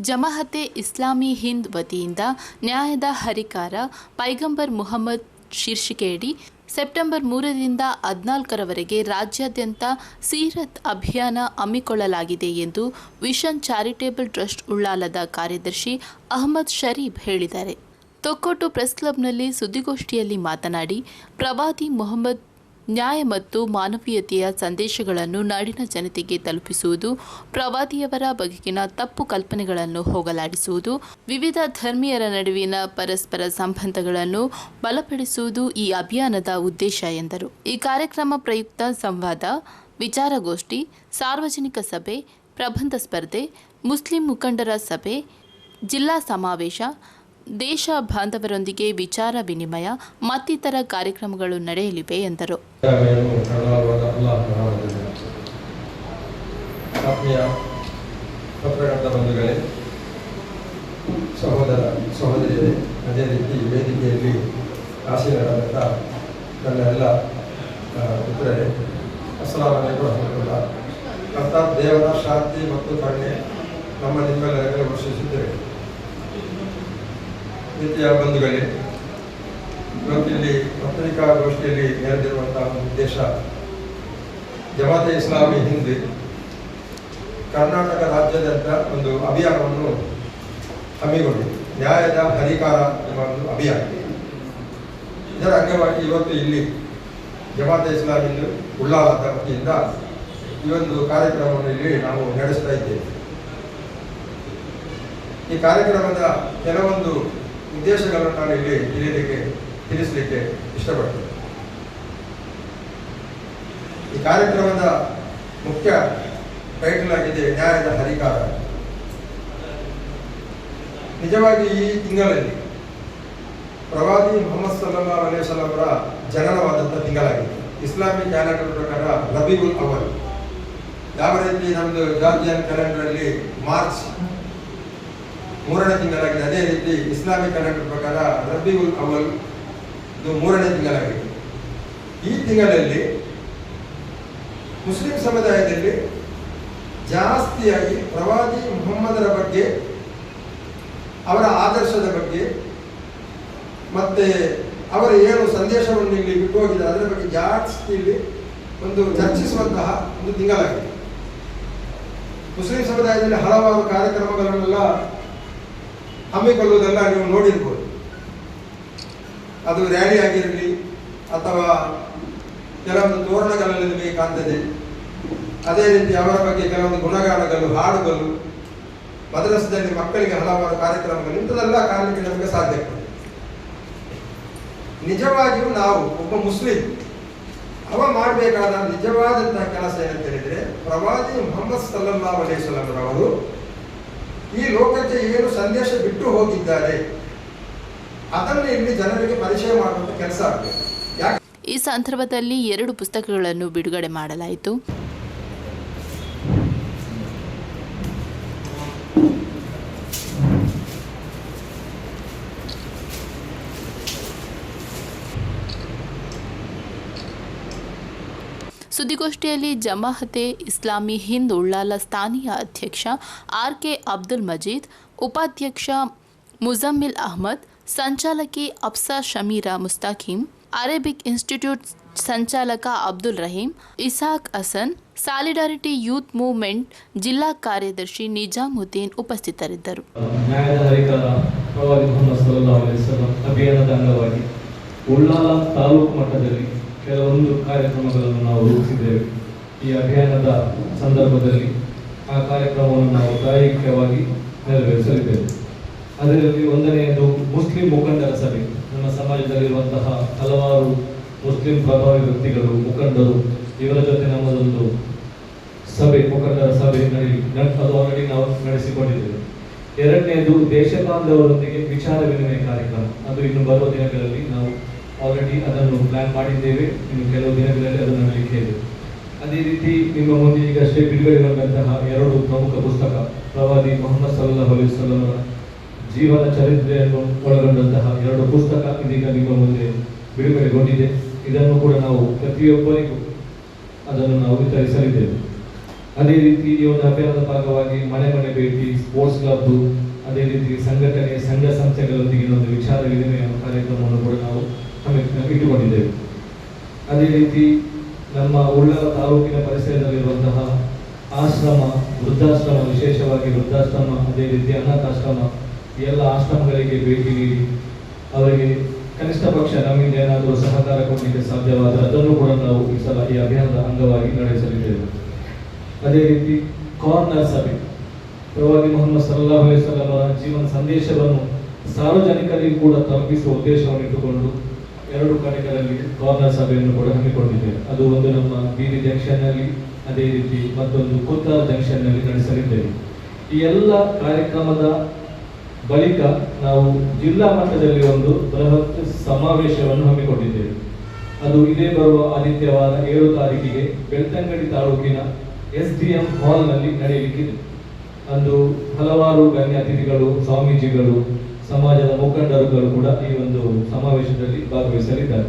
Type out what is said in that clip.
ಜಮಾಹತೆ ಇಸ್ಲಾಮಿ ಹಿಂದ್ ವತಿಯಿಂದ ನ್ಯಾಯದ ಹರಿಕಾರ ಪೈಗಂಬರ್ ಮುಹಮ್ಮದ್ ಶೀರ್ಷಿಕೆಯಡಿ ಸೆಪ್ಟೆಂಬರ್ ಮೂರರಿಂದ ಹದಿನಾಲ್ಕರವರೆಗೆ ರಾಜ್ಯಾದ್ಯಂತ ಸೀರತ್ ಅಭಿಯಾನ ಹಮ್ಮಿಕೊಳ್ಳಲಾಗಿದೆ ಎಂದು ವಿಷನ್ ಚಾರಿಟೇಬಲ್ ಟ್ರಸ್ಟ್ ಉಳ್ಳಾಲದ ಕಾರ್ಯದರ್ಶಿ ಅಹಮದ್ ಶರೀಫ್ ಹೇಳಿದ್ದಾರೆ. ತೊಕ್ಕೊಟ್ಟು ಪ್ರೆಸ್ ಕ್ಲಬ್ನಲ್ಲಿ ಸುದ್ದಿಗೋಷ್ಠಿಯಲ್ಲಿ ಮಾತನಾಡಿ, ಪ್ರವಾದಿ ಮೊಹಮ್ಮದ್ ನ್ಯಾಯ ಮತ್ತು ಮಾನವೀಯತೆಯ ಸಂದೇಶಗಳನ್ನು ನಾಡಿನ ಜನತೆಗೆ ತಲುಪಿಸುವುದು, ಪ್ರವಾದಿಯವರ ಬಗೆಗಿನ ತಪ್ಪು ಕಲ್ಪನೆಗಳನ್ನು ಹೋಗಲಾಡಿಸುವುದು, ವಿವಿಧ ಧರ್ಮೀಯರ ನಡುವಿನ ಪರಸ್ಪರ ಸಂಬಂಧಗಳನ್ನು ಬಲಪಡಿಸುವುದು ಈ ಅಭಿಯಾನದ ಉದ್ದೇಶ ಎಂದರು. ಈ ಕಾರ್ಯಕ್ರಮ ಪ್ರಯುಕ್ತ ಸಂವಾದ, ವಿಚಾರಗೋಷ್ಠಿ, ಸಾರ್ವಜನಿಕ ಸಭೆ, ಪ್ರಬಂಧ ಸ್ಪರ್ಧೆ, ಮುಸ್ಲಿಂ ಮುಖಂಡರ ಸಭೆ, ಜಿಲ್ಲಾ ಸಮಾವೇಶ ದೇಶ ಬಾಂಧವರೊಂದಿಗೆ ವಿಚಾರ ವಿನಿಮಯ, ಮತ್ತಿತರ ಕಾರ್ಯಕ್ರಮಗಳು ನಡೆಯಲಿವೆ ಎಂದರು. ಸಹೋದರ, ಸಹೋದರಿಯರೇ, ಅದೇ ರೀತಿ ವೇದಿಕೆಯಲ್ಲಿ ಆಸೀನರಾದಂಥ ನನ್ನ ಎಲ್ಲ ಮಿತ್ರರೇ ರಹಮತುಲ್ಲ ಅರ್ಥಾತ್ ದೇವರ ಶಾಂತಿ ಮತ್ತು ಕರುಣೆ ನಮ್ಮ ನಿಮ್ಮೆಲ್ಲರ ಮೇಲೆ ವರ್ಷಿಸುತ್ತೇವೆ ಪ್ರೀತಿಯ ಬಂಧುಗಳೇ, ಇವತ್ತಿಲ್ಲಿ ಪತ್ರಿಕಾಗೋಷ್ಠಿಯಲ್ಲಿ ನೆರೆದಿರುವಂತಹ ಉದ್ದೇಶ ಜಮಾತೆ ಇಸ್ಲಾಮಿ ಹಿಂದ್ ಕರ್ನಾಟಕ ರಾಜ್ಯಾದ್ಯಂತ ಒಂದು ಅಭಿಯಾನವನ್ನು ಹಮ್ಮಿಕೊಂಡಿದೆ. ನ್ಯಾಯದ ಹರಿಕಾರ ಎಂಬ ಒಂದು ಅಭಿಯಾನ. ಇದರ ಅಂಗವಾಗಿ ಇವತ್ತು ಇಲ್ಲಿ ಜಮಾತೆ ಇಸ್ಲಾಮಿ ಹಿಂದ್ ಉಳ್ಳಾಲದ ವತಿಯಿಂದ ಈ ಒಂದು ಕಾರ್ಯಕ್ರಮವನ್ನು ಇಲ್ಲಿ ನಾವು ನಡೆಸ್ತಾ ಇದ್ದೇವೆ. ಈ ಕಾರ್ಯಕ್ರಮದ ಕೆಲವೊಂದು ಉದ್ದೇಶಗಳನ್ನು ನಾನು ಇಲ್ಲಿ ತಿಳಿಯಲಿಕ್ಕೆ ತಿಳಿಸಲಿಕ್ಕೆ ಇಷ್ಟಪಡ್ತೇನೆ. ಈ ಕಾರ್ಯಕ್ರಮದ ಮುಖ್ಯ ಟೈಟಲ್ ಆಗಿದೆ ನ್ಯಾಯದ ಹರಿಕಾರ ನಿಜವಾಗಿ ಈ ತಿಂಗಳಲ್ಲಿ ಪ್ರವಾದಿ ಮೊಹಮ್ಮದ್ ಸಲ್ಲಾ ಅಲೇ ಅವರ ಜನನವಾದಂಥ ತಿಂಗಳಾಗಿದೆ. ಇಸ್ಲಾಮಿಕ್ ಕ್ಯಾಲೆಂಡರ್ ಪ್ರಕಾರ ರಬಿಗುಲ್ ಅವರ್ ಯಾವ ರೀತಿ ನಮ್ಮದು ಜಾರ್ಜಿಯನ್ ಕ್ಯಾಲೆಂಡರಲ್ಲಿ ಮಾರ್ಚ್ ಮೂರನೇ ತಿಂಗಳಾಗಿದೆ. ಅದೇ ರೀತಿ ಇಸ್ಲಾಮಿಕ್ ಕ್ಯಾಲೆಂಡರ್ ಪ್ರಕಾರ ರಬಿಗುಲ್ ಅವಲ್ ಇದು ಮೂರನೇ ತಿಂಗಳಾಗಿದೆ. ಈ ತಿಂಗಳಲ್ಲಿ ಮುಸ್ಲಿಂ ಸಮುದಾಯದಲ್ಲಿ ಜಾಸ್ತಿಯಾಗಿ ಪ್ರವಾದಿ ಮುಹಮ್ಮದರ ಬಗ್ಗೆ, ಅವರ ಆದರ್ಶದ ಬಗ್ಗೆ, ಮತ್ತೆ ಅವರ ಏನು ಸಂದೇಶವನ್ನು ಇಲ್ಲಿ ಬಿಟ್ಟು ಹೋಗಿದೆ, ಅದರ ಬಗ್ಗೆ ಜಾಸ್ತಿ ಇಲ್ಲಿ ಒಂದು ಚರ್ಚಿಸುವಂತಹ ಒಂದು ತಿಂಗಳಾಗಿದೆ. ಮುಸ್ಲಿಂ ಸಮುದಾಯದಲ್ಲಿ ಹಲವಾರು ಕಾರ್ಯಕ್ರಮಗಳನ್ನೆಲ್ಲ ಹಮ್ಮಿಕೊಳ್ಳುವುದೆಲ್ಲ ನೀವು ನೋಡಿರ್ಬೋದು. ಅದು ರ್ಯಾಲಿ ಆಗಿರಲಿ ಅಥವಾ ಕೆಲವೊಂದು ತೋರಣಗಳಲ್ಲಿ ನಿಮಗೆ ಕಾಣ್ತದೆ. ಅದೇ ರೀತಿ ಅವರ ಬಗ್ಗೆ ಕೆಲವೊಂದು ಗುಣಗಾನಗಳು, ಹಾಡುಗಳು, ಮದ್ರಸದಲ್ಲಿ ಮಕ್ಕಳಿಗೆ ಹಲವಾರು ಕಾರ್ಯಕ್ರಮಗಳು, ಇಂಥದೆಲ್ಲ ಕಾಣಲಿಕ್ಕೆ ನಮಗೆ ಸಾಧ್ಯ ನಿಜವಾಗಿಯೂ ನಾವು ಒಬ್ಬ ಮುಸ್ಲಿಂ, ಅವ ಮಾಡಬೇಕಾದ ನಿಜವಾದಂತಹ ಕೆಲಸ ಏನಂತ ಹೇಳಿದ್ರೆ ಪ್ರವಾದಿ ಮೊಹಮ್ಮದ್ ಸಲ್ಲಾ ಅಲೈಹಿಸ್ಲಾಂ ರವರು ಈ ಲೋಕಕ್ಕೆ ಏನು ಸಂದೇಶ ಬಿಟ್ಟು ಹೋಗಿದ್ದಾರೆ, ಅದನ್ನು ಇಲ್ಲಿ ಜನರಿಗೆ ಪರಿಚಯ ಮಾಡುವಂತ ಕೆಲಸ ಆಗಬೇಕು. ಈ ಸಂದರ್ಭದಲ್ಲಿ ಎರಡು ಪುಸ್ತಕಗಳನ್ನು ಬಿಡುಗಡೆ ಮಾಡಲಾಯಿತು. ಸುದ್ದಿಗೋಷ್ಠಿಯಲ್ಲಿ ಜಮಾಹತೆ ಇಸ್ಲಾಮಿ ಹಿಂದ್ ಉಳ್ಳಾಲ ಸ್ಥಾನೀಯ ಅಧ್ಯಕ್ಷ ಆರ್ ಕೆ ಅಬ್ದುಲ್ ಮಜೀದ್, ಉಪಾಧ್ಯಕ್ಷ ಮುಜಮ್ಮಿಲ್ ಅಹ್ಮದ್, ಸಂಚಾಲಕಿ ಅಫ್ಸಾ ಶಮೀರಾ ಮುಸ್ತಾಖೀಂ ಅರೇಬಿಕ್ ಇನ್ಸ್ಟಿಟ್ಯೂಟ್ ಸಂಚಾಲಕ Abdul Rahim, Ishaq Hasan, solidarity youth movement ಜಿಲ್ಲಾ ಕಾರ್ಯದರ್ಶಿ ನಿಜಾಮುದ್ದೀನ್ ಉಪಸ್ಥಿತರಿದ್ದರು. ಉಳ್ಳಾಲ ತಾಲೂಕು ಮಟ್ಟದಲ್ಲಿ ಕೆಲವೊಂದು ಕಾರ್ಯಕ್ರಮಗಳನ್ನು ನಾವು ರೂಪಿಸಿದ್ದೇವೆ. ಈ ಅಭಿಯಾನದ ಸಂದರ್ಭದಲ್ಲಿ ಆ ಕಾರ್ಯಕ್ರಮವನ್ನು ನಾವು ಪ್ರಾಯೋಗಿಕವಾಗಿ ನೆರವೇರಿಸಲಿದ್ದೇವೆ. ಅದರಲ್ಲಿ ಒಂದನೆಯದು ಮುಸ್ಲಿಂ ಮುಖಂಡರ ಸಭೆ. ನಮ್ಮ ಸಮಾಜದಲ್ಲಿರುವಂತಹ ಹಲವಾರು ಮುಸ್ಲಿಂ ಪ್ರಭಾವಿ ವ್ಯಕ್ತಿಗಳು, ಮುಖಂಡರು, ಇವರ ಜೊತೆ ನಮ್ಮದೊಂದು ಸಭೆ, ಮುಖಂಡರ ಸಭೆ ಅದು ಆಲ್ರೆಡಿ ನಾವು ನಡೆಸಿಕೊಂಡಿದ್ದೇವೆ. ಎರಡನೆಯದು ದೇಶ ಬಾಂಧವರೊಂದಿಗೆ ವಿಚಾರ ವಿನಿಮಯ ಕಾರ್ಯಕ್ರಮ. ಅದು ಇನ್ನು ಬರುವ ದಿನಗಳಲ್ಲಿ ನಾವು ಆಲ್ರೆಡಿ ಅದನ್ನು ಪ್ಲಾನ್ ಮಾಡಿದ್ದೇವೆ. ಇನ್ನು ಕೆಲವು ದಿನಗಳಲ್ಲಿ ಅದನ್ನು ನಡಲಿಕ್ಕೆ ಇದೆ ಅದೇ ರೀತಿ ನಿಮ್ಮ ಮುಂದೆ ಈಗಷ್ಟೇ ಬಿಡುಗಡೆಗೊಂಡಂತಹ ಎರಡು ಪ್ರಮುಖ ಪುಸ್ತಕ, ಪ್ರವಾದಿ ಮೊಹಮ್ಮದ್ ಸಲ್ಲಾಹ್ ಅಲಿ ವಸಲ್ಲಂ ಜೀವನ ಚರಿತ್ರೆಯನ್ನು ಒಳಗೊಂಡಂತಹ ಎರಡು ಪುಸ್ತಕ ಇದೀಗ ನಿಮ್ಮ ಮುಂದೆ ಬಿಡುಗಡೆಗೊಂಡಿದೆ. ಇದನ್ನು ಕೂಡ ನಾವು ಪ್ರತಿಯೊಬ್ಬರಿಗೂ ಅದನ್ನು ನಾವು ವಿತರಿಸಲಿದ್ದೇವೆ. ಅದೇ ರೀತಿ ಈ ಒಂದು ಅಭಿಯಾನದ ಭಾಗವಾಗಿ ಮನೆ ಮನೆ ಭೇಟಿ ಸ್ಪೋರ್ಟ್ಸ್ ಕ್ಲಬ್ ಅದೇ ರೀತಿ ಸಂಘಟನೆ, ಸಂಘ ಸಂಸ್ಥೆಗಳೊಂದಿಗಿನ ಒಂದು ವಿಚಾರ ವಿನಿಮಯ ಕಾರ್ಯಕ್ರಮವನ್ನು ಕೂಡ ನಾವು ಇಟ್ಟುಕೊಂಡಿದ್ದೇವೆ. ಅದೇ ರೀತಿ ನಮ್ಮ ಉಳ್ಳ ತಾಲೂಕಿನ ಪರಿಸರದಲ್ಲಿರುವಂತಹ ಆಶ್ರಮ, ವೃದ್ಧಾಶ್ರಮ, ವಿಶೇಷವಾಗಿ ವೃದ್ಧಾಶ್ರಮ, ಅದೇ ರೀತಿ ಅನಾಥಾಶ್ರಮ ಎಲ್ಲ ಆಶ್ರಮಗಳಿಗೆ ಭೇಟಿ ನೀಡಿ ಅವರಿಗೆ ಕನಿಷ್ಠ ಪಕ್ಷ ನಮ್ಮಿಂದ ಏನಾದರೂ ಸಹಕಾರ ಕೊಡಲಿಕ್ಕೆ ಸಾಧ್ಯವಾದರೆ ಅದನ್ನು ಕೂಡ ನಾವು ಈ ಸಲ ಈ ಅಭಿಯಾನದ ಅಂಗವಾಗಿ ನಡೆಸಲಿದ್ದೇವೆ. ಅದೇ ರೀತಿ ಕಾರ್ನರ್ ಸಭೆ. ಪ್ರವಾದಿ ಮೊಹಮ್ಮದ್ ಸಲ್ಲಾಹ್ ಅವರ ಜೀವನ ಸಂದೇಶವನ್ನು ಸಾರ್ವಜನಿಕರಿಗೂ ಕೂಡ ತಲುಪಿಸುವ ಉದ್ದೇಶವನ್ನು ಇಟ್ಟುಕೊಂಡು ಎರಡು ಕಡೆಗಳಲ್ಲಿ ಕಾರ್ನರ್ ಸಭೆಯನ್ನು ಕೂಡ ಹಮ್ಮಿಕೊಂಡಿದ್ದೇವೆ. ಅದು ಒಂದು ನಮ್ಮ ಬೀದಿ ಜಂಕ್ಷನ್ನಲ್ಲಿ ಅದೇ ರೀತಿ ಮತ್ತೊಂದು ಕುತ್ತ ಜಂಕ್ಷನ್ನಲ್ಲಿ ನಡೆಸಲಿದ್ದೇವೆ. ಈ ಎಲ್ಲ ಕಾರ್ಯಕ್ರಮದ ಬಳಿಕ ನಾವು ಜಿಲ್ಲಾ ಮಟ್ಟದಲ್ಲಿ ಒಂದು ಬೃಹತ್ ಸಮಾವೇಶವನ್ನು ಹಮ್ಮಿಕೊಂಡಿದ್ದೇವೆ. ಅದು ಇದೇ ಬರುವ ಆದಿತ್ಯವಾರ ಏಳು ತಾರೀಕಿಗೆ ಬೆಳ್ತಂಗಡಿ ತಾಲೂಕಿನ ಎಸ್ ಡಿ ಎಂ ಹಾಲ್ನಲ್ಲಿ ನಡೆಯಲಿಕ್ಕಿದೆ. ಅಂದು ಹಲವಾರು ಗಣ್ಯ ಅತಿಥಿಗಳು, ಸ್ವಾಮೀಜಿಗಳು ಸಮಾಜದ ಮುಖಂಡರುಗಳು ಕೂಡ ಈ ಒಂದು ಸಮಾವೇಶದಲ್ಲಿ ಭಾಗವಹಿಸಲಿದ್ದಾರೆ.